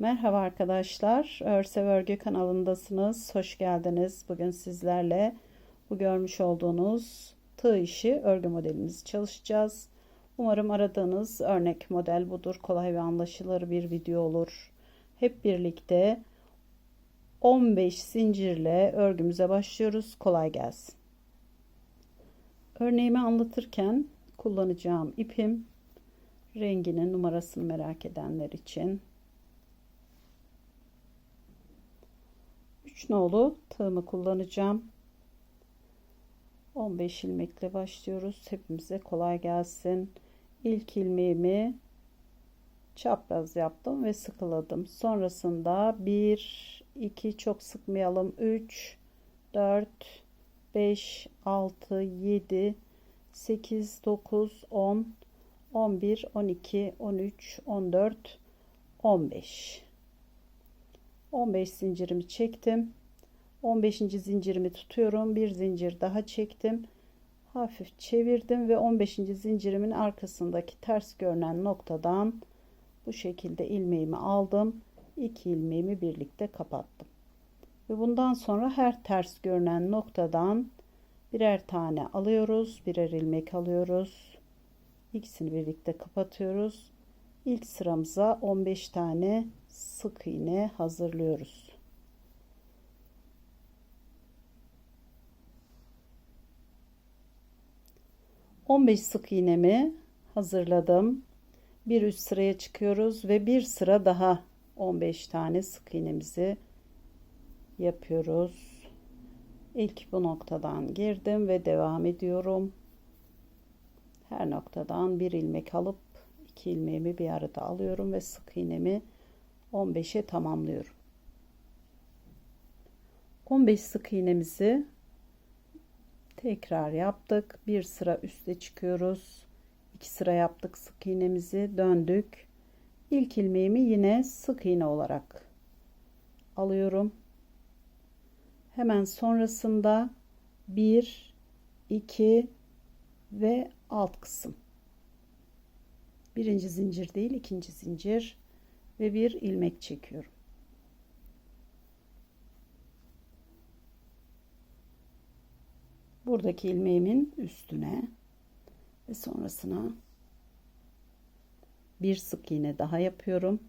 Merhaba arkadaşlar. Örsev Örgü kanalındasınız. Hoş geldiniz. Bugün sizlerle bu görmüş olduğunuz tığ işi örgü modelimizi çalışacağız. Umarım aradığınız örnek model budur. Kolay ve anlaşılır bir video olur. Hep birlikte 15 zincirle örgümüze başlıyoruz. Kolay gelsin. Örneğimi anlatırken kullanacağım ipim renginin numarasını merak edenler için 3 nolu tığımı kullanacağım. 15 ilmekle başlıyoruz. Hepimize kolay gelsin. İlk ilmeğimi çapraz yaptım ve sıkıladım. Sonrasında 1 2 çok sıkmayalım. 3 4 5 6 7 8 9 10 11 12 13 14 15 15 zincirimi çektim. 15. zincirimi tutuyorum. Bir zincir daha çektim. Hafif çevirdim ve 15. zincirimin arkasındaki ters görünen noktadan bu şekilde ilmeğimi aldım. İki ilmeğimi birlikte kapattım. Ve bundan sonra her ters görünen noktadan birer tane alıyoruz birer ilmek alıyoruz. İkisini birlikte kapatıyoruz. İlk sıramıza 15 tane sık iğne hazırlıyoruz. On beş sık iğnemi hazırladım. Bir üst sıraya çıkıyoruz ve bir sıra daha 15 tane sık iğnemizi yapıyoruz. İlk bu noktadan girdim ve devam ediyorum. Her noktadan bir ilmek alıp iki ilmeğimi bir arada alıyorum ve sık iğnemi 15'e tamamlıyorum. 15 sık iğnemizi tekrar yaptık. Bir sıra üste çıkıyoruz. İki sıra yaptık sık iğnemizi döndük. İlk ilmeğimi yine sık iğne olarak alıyorum. Hemen sonrasında 1 2 ve alt kısım birinci zincir değil ikinci zincir ve bir ilmek çekiyorum. Buradaki ilmeğimin üstüne ve sonrasına bir sık iğne daha yapıyorum.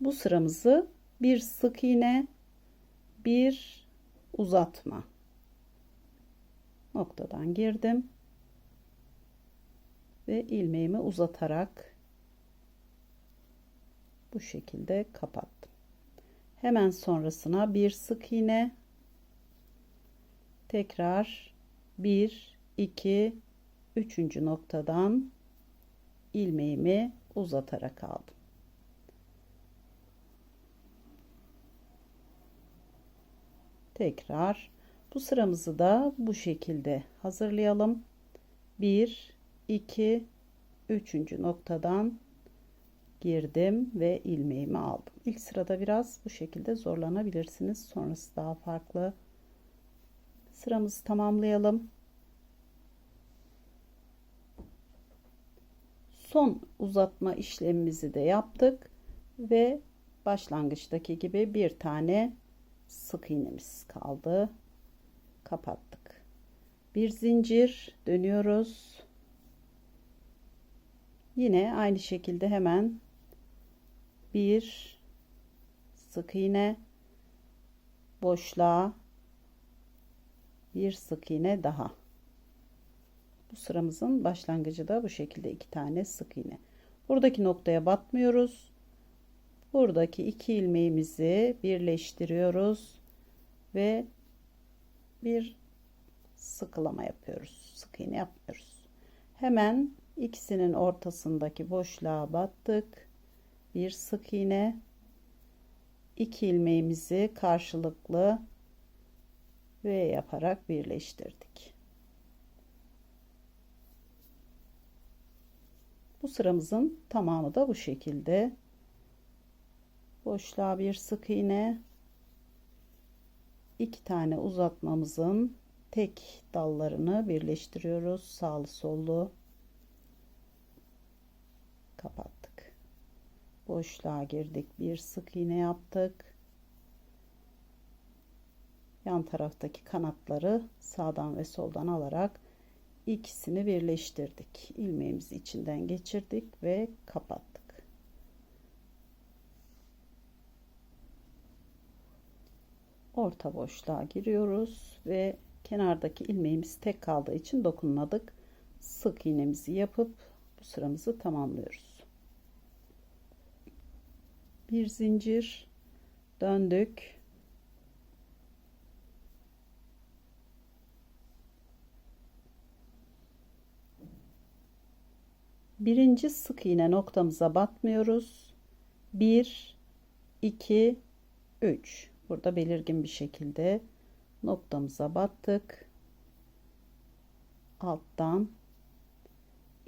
Bu sıramızı bir sık iğne, bir uzatma noktadan girdim ve ilmeğimi uzatarak bu şekilde kapattım. Hemen sonrasına bir sık iğne tekrar 1 2 3. noktadan ilmeğimi uzatarak aldım. Tekrar bu sıramızı da bu şekilde hazırlayalım. 1 2 3. noktadan girdim ve ilmeğimi aldım. İlk sırada biraz bu şekilde zorlanabilirsiniz. Sonrası daha farklı. Sıramızı tamamlayalım. Son uzatma işlemimizi de yaptık ve başlangıçtaki gibi bir tane sık iğnemiz kaldı. Kapattık. Bir zincir dönüyoruz Yine aynı şekilde hemen bir sık iğne boşluğa bir sık iğne daha. Bu sıramızın başlangıcı da bu şekilde iki tane sık iğne. Buradaki noktaya batmıyoruz. Buradaki iki ilmeğimizi birleştiriyoruz ve bir sıkılama yapıyoruz. Sık iğne yapmıyoruz. Hemen ikisinin ortasındaki boşluğa battık bir sık iğne. İki ilmeğimizi karşılıklı V yaparak birleştirdik. Bu sıramızın tamamı da bu şekilde. Boşluğa bir sık iğne. İki tane uzatmamızın tek dallarını birleştiriyoruz. Sağlı sollu. Kapattık. Boşluğa girdik. Bir sık iğne yaptık. Yan taraftaki kanatları sağdan ve soldan alarak ikisini birleştirdik. İlmeğimizi içinden geçirdik ve kapattık. Orta boşluğa giriyoruz ve kenardaki ilmeğimiz tek kaldığı için dokunmadık. Sık iğnemizi yapıp bu sıramızı tamamlıyoruz. Bir zincir döndük. Birinci sık iğne noktamıza batmıyoruz. 1 2 3 burada belirgin bir şekilde noktamıza battık. Alttan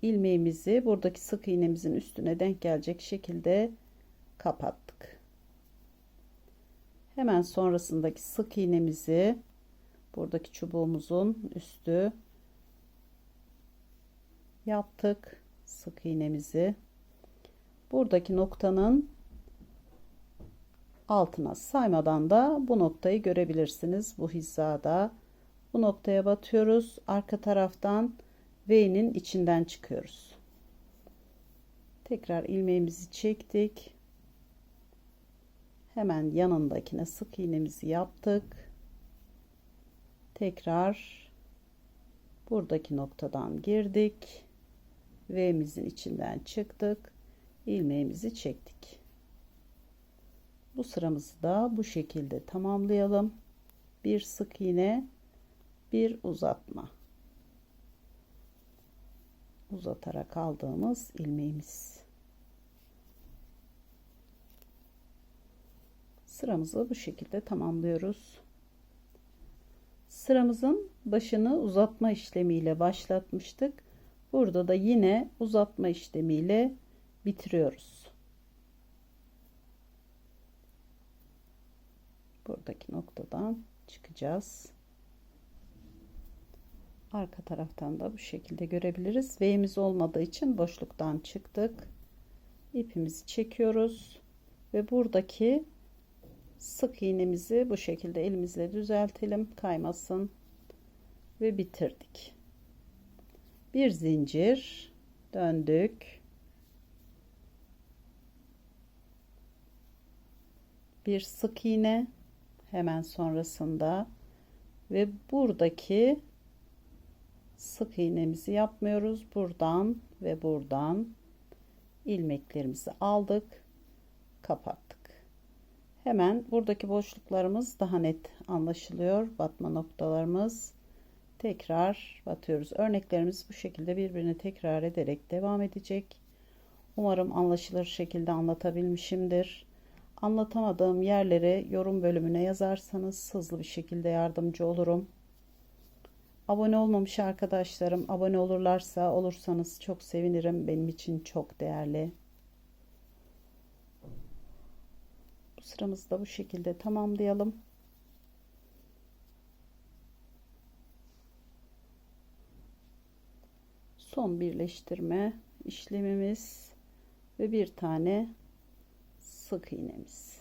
ilmeğimizi buradaki sık iğnemizin üstüne denk gelecek şekilde kapattık. Hemen sonrasındaki sık iğnemizi buradaki çubuğumuzun üstü yaptık. Sık iğnemizi buradaki noktanın altına saymadan da bu noktayı görebilirsiniz. Bu hizada bu noktaya batıyoruz. Arka taraftan V'nin içinden çıkıyoruz. Tekrar ilmeğimizi çektik. Hemen yanındakine sık iğnemizi yaptık. Tekrar buradaki noktadan girdik. V'mizin içinden çıktık. ilmeğimizi çektik. Bu sıramızı da bu şekilde tamamlayalım. Bir sık iğne, bir uzatma. Uzatarak aldığımız ilmeğimiz. Sıramızı bu şekilde tamamlıyoruz. Sıramızın başını uzatma işlemiyle başlatmıştık. Burada da yine uzatma işlemiyle bitiriyoruz. buradaki noktadan çıkacağız. Arka taraftan da bu şekilde görebiliriz. V'miz olmadığı için boşluktan çıktık. İpimizi çekiyoruz ve buradaki sık iğnemizi bu şekilde elimizle düzeltelim kaymasın ve bitirdik. Bir zincir döndük. Bir sık iğne hemen sonrasında ve buradaki sık iğnemizi yapmıyoruz. Buradan ve buradan ilmeklerimizi aldık, kapattık. Hemen buradaki boşluklarımız daha net anlaşılıyor. Batma noktalarımız tekrar batıyoruz. Örneklerimiz bu şekilde birbirini tekrar ederek devam edecek. Umarım anlaşılır şekilde anlatabilmişimdir. Anlatamadığım yerleri yorum bölümüne yazarsanız hızlı bir şekilde yardımcı olurum. Abone olmamış arkadaşlarım abone olurlarsa olursanız çok sevinirim. Benim için çok değerli. Bu sıramızı da bu şekilde tamamlayalım. Son birleştirme işlemimiz ve bir tane sık iğnemiz.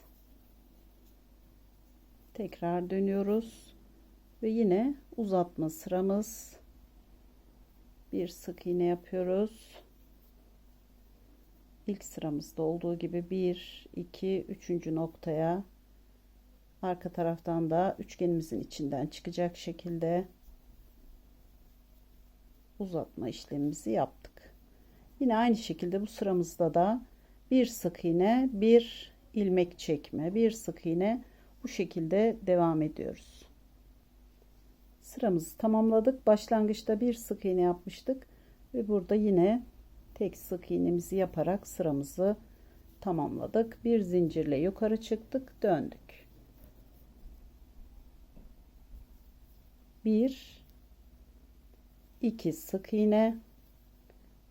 Tekrar dönüyoruz ve yine uzatma sıramız. Bir sık iğne yapıyoruz. İlk sıramızda olduğu gibi 1 2 3. noktaya arka taraftan da üçgenimizin içinden çıkacak şekilde uzatma işlemimizi yaptık. Yine aynı şekilde bu sıramızda da bir sık iğne bir ilmek çekme bir sık iğne bu şekilde devam ediyoruz sıramızı tamamladık başlangıçta bir sık iğne yapmıştık ve burada yine tek sık iğnemizi yaparak sıramızı tamamladık bir zincirle yukarı çıktık döndük bir iki sık iğne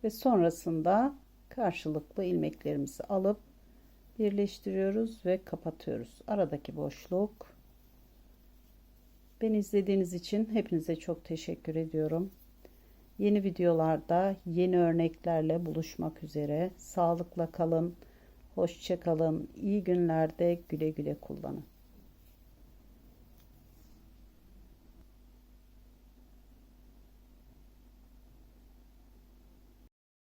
ve sonrasında karşılıklı ilmeklerimizi alıp birleştiriyoruz ve kapatıyoruz. Aradaki boşluk. Beni izlediğiniz için hepinize çok teşekkür ediyorum. Yeni videolarda yeni örneklerle buluşmak üzere. Sağlıkla kalın. Hoşçakalın. İyi günlerde güle güle kullanın.